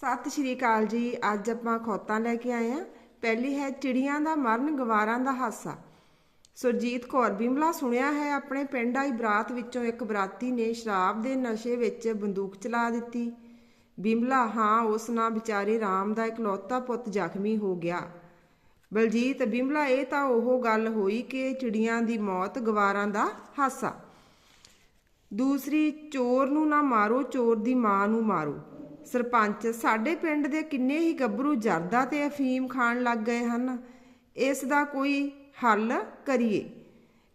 ਸਤਿ ਸ਼੍ਰੀ ਅਕਾਲ ਜੀ। ਅੱਜ ਆਪਾਂ ਖੋਤਾਂ ਲੈ ਕੇ ਆਏ ਆ ਪਹਿਲੀ ਹੈ ਚਿੜੀਆਂ ਦਾ ਮਰਨ, ਗਵਾਰਾਂ ਦਾ ਹਾਸਾ। ਸੁਰਜੀਤ ਕੌਰ ਬਿਮਲਾ ਸੁਣਿਆ ਹੈ ਆਪਣੇ ਪਿੰਡ ਆਈ ਬਰਾਤ ਵਿੱਚੋਂ ਇੱਕ ਬਰਾਤੀ ਨੇ ਸ਼ਰਾਬ ਦੇ ਨਸ਼ੇ ਵਿੱਚ ਬੰਦੂਕ ਚਲਾ ਦਿੱਤੀ। ਬਿਮਲਾ, ਹਾਂ, ਉਸ ਨਾਲ ਵਿਚਾਰੇ ਰਾਮ ਦਾ ਇਕਲੌਤਾ ਪੁੱਤ ਜ਼ਖਮੀ ਹੋ ਗਿਆ। ਬਲਜੀਤ, ਬਿਮਲਾ, ਇਹ ਤਾਂ ਉਹ ਗੱਲ ਹੋਈ ਕਿ ਚਿੜੀਆਂ ਦੀ ਮੌਤ ਗਵਾਰਾਂ ਦਾ ਹਾਸਾ। ਦੂਸਰੀ, ਚੋਰ ਨੂੰ ਨਾ ਮਾਰੋ, ਚੋਰ ਦੀ ਮਾਂ ਨੂੰ ਮਾਰੋ। ਸਰਪੰਚ, ਸਾਡੇ ਪਿੰਡ ਦੇ ਕਿੰਨੇ ਹੀ ਗੱਭਰੂ ਜਰਦਾ ਤੇ ਅਫੀਮ ਖਾਣ ਲੱਗ ਗਏ ਹਨ। ਇਸ ਦਾ ਕੋਈ ਹੱਲ ਕਰੀਏ।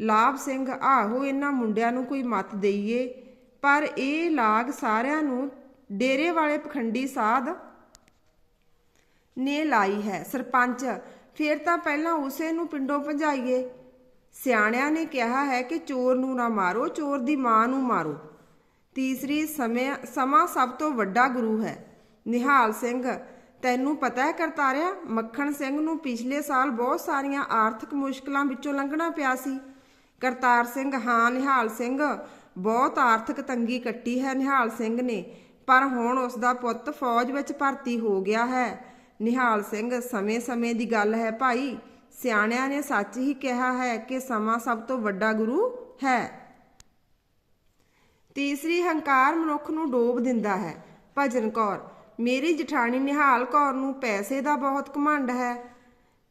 ਲਾਭ ਸਿੰਘ ਆਹੋ ਇਹਨਾਂ ਮੁੰਡਿਆਂ ਨੂੰ ਕੋਈ ਮਤ ਦੇਈਏ, ਪਰ ਇਹ ਲਾਗ ਸਾਰਿਆਂ ਨੂੰ ਡੇਰੇ ਵਾਲੇ ਪਖੰਡੀ ਸਾਧ ਨੇ ਲਾਈ ਹੈ। ਸਰਪੰਚ, ਫਿਰ ਤਾਂ ਪਹਿਲਾਂ ਉਸੇ ਨੂੰ ਪਿੰਡੋਂ ਭਜਾਈਏ। ਸਿਆਣਿਆਂ ਨੇ ਕਿਹਾ ਹੈ ਕਿ ਚੋਰ ਨੂੰ ਨਾ ਮਾਰੋ, ਚੋਰ ਦੀ ਮਾਂ ਨੂੰ ਮਾਰੋ। ਤੀਸਰੀ ਸਮੇਂ, ਸਮਾਂ ਸਭ ਤੋਂ ਵੱਡਾ ਗੁਰੂ ਹੈ। ਨਿਹਾਲ ਸਿੰਘ, ਤੈਨੂੰ ਪਤਾ ਹੈ ਕਰਤਾਰਿਆ, ਮੱਖਣ ਸਿੰਘ ਨੂੰ ਪਿਛਲੇ ਸਾਲ ਬਹੁਤ ਸਾਰੀਆਂ ਆਰਥਿਕ ਮੁਸ਼ਕਲਾਂ ਵਿੱਚੋਂ ਲੰਘਣਾ ਪਿਆ ਸੀ। ਕਰਤਾਰ ਸਿੰਘ, ਹਾਂ ਨਿਹਾਲ ਸਿੰਘ, ਬਹੁਤ ਆਰਥਿਕ ਤੰਗੀ ਕੱਟੀ ਹੈ ਨਿਹਾਲ ਸਿੰਘ ਨੇ, ਪਰ ਹੁਣ ਉਸ ਦਾ ਪੁੱਤ ਫੌਜ ਵਿੱਚ ਭਰਤੀ ਹੋ ਗਿਆ ਹੈ। ਨਿਹਾਲ ਸਿੰਘ ਸਮੇਂ-ਸਮੇਂ ਦੀ ਗੱਲ ਹੈ ਭਾਈ, ਸਿਆਣਿਆਂ ਨੇ ਸੱਚ ਹੀ ਕਿਹਾ ਹੈ ਕਿ ਸਮਾਂ ਸਭ ਤੋਂ ਵੱਡਾ ਗੁਰੂ ਹੈ। ਤੀਸਰੀ ਹੰਕਾਰ ਮਨੁੱਖ ਨੂੰ ਡੋਬ ਦਿੰਦਾ ਹੈ। ਭਜਨ ਕੌਰ, ਮੇਰੀ ਜਠਾਣੀ ਨਿਹਾਲ ਕੌਰ ਨੂੰ ਪੈਸੇ ਦਾ ਬਹੁਤ ਘਮੰਡ ਹੈ।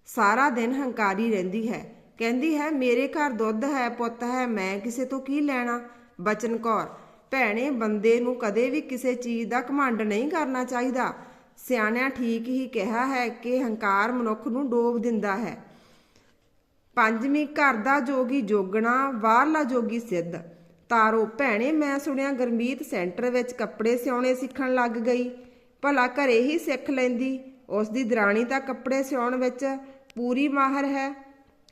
ਸਾਰਾ ਦਿਨ ਹੰਕਾਰੀ ਰਹਿੰਦੀ ਹੈ। ਕਹਿੰਦੀ ਹੈ, ਮੇਰੇ ਘਰ ਦੁੱਧ ਹੈ, ਪੁੱਤ ਹੈ, ਮੈਂ ਕਿਸੇ ਤੋਂ ਕੀ ਲੈਣਾ? ਬਚਨ ਕੌਰ, ਭੈਣੇ, ਬੰਦੇ ਨੂੰ ਕਦੇ ਵੀ ਕਿਸੇ ਚੀਜ਼ ਦਾ ਘਮੰਡ ਨਹੀਂ ਕਰਨਾ ਚਾਹੀਦਾ। ਸਿਆਣਿਆਂ ਠੀਕ ਹੀ ਕਿਹਾ ਹੈ ਕਿ ਹੰਕਾਰ ਮਨੁੱਖ ਨੂੰ ਡੋਬ ਦਿੰਦਾ ਹੈ। ਪੰਜਵੀਂ ਘਰ ਦਾ ਜੋਗੀ ਜੋਗਣਾ ਬਾਹਰਲਾ ਜੋਗੀ ਸਿੱਧ। ਤਾਰੋ, ਭੈਣੇ, ਮੈਂ ਸੁਣਿਆ ਗਰਮੀਤ ਸੈਂਟਰ ਵਿੱਚ ਕੱਪੜੇ ਸਿਉਣੇ ਸਿੱਖਣ ਲੱਗ ਗਈ। ਭਲਾ ਘਰੇ ਹੀ ਸਿੱਖ ਲੈਂਦੀ। ਉਸ ਦੀ ਦਰਾਣੀ ਤਾਂ ਕੱਪੜੇ ਸਿਉਣ ਵਿੱਚ ਪੂਰੀ ਮਾਹਰ ਹੈ।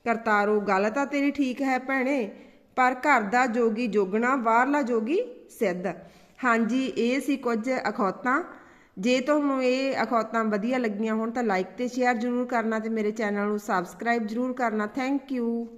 ਕਰਤਾਰੋ, ਗੱਲ ਤਾਂ ਤੇਰੀ ਠੀਕ ਹੈ ਭੈਣੇ, ਪਰ ਘਰ ਦਾ ਜੋਗੀ ਜੋਗਣਾ, ਬਾਹਰਲਾ ਜੋਗੀ ਸਿੱਧ। ਹਾਂਜੀ, ਇਹ ਸੀ ਕੁਝ ਅਖੌਤਾਂ। ਜੇ ਤੁਹਾਨੂੰ ਇਹ ਅਖੌਤਾਂ ਵਧੀਆ ਲੱਗੀਆਂ ਹੋਣ ਤਾਂ ਲਾਈਕ ਤੇ ਸ਼ੇਅਰ ਜ਼ਰੂਰ ਕਰਨਾ ਤੇ ਮੇਰੇ ਚੈਨਲ ਨੂੰ ਸਬਸਕ੍ਰਾਈਬ ਜ਼ਰੂਰ ਕਰਨਾ। Thank you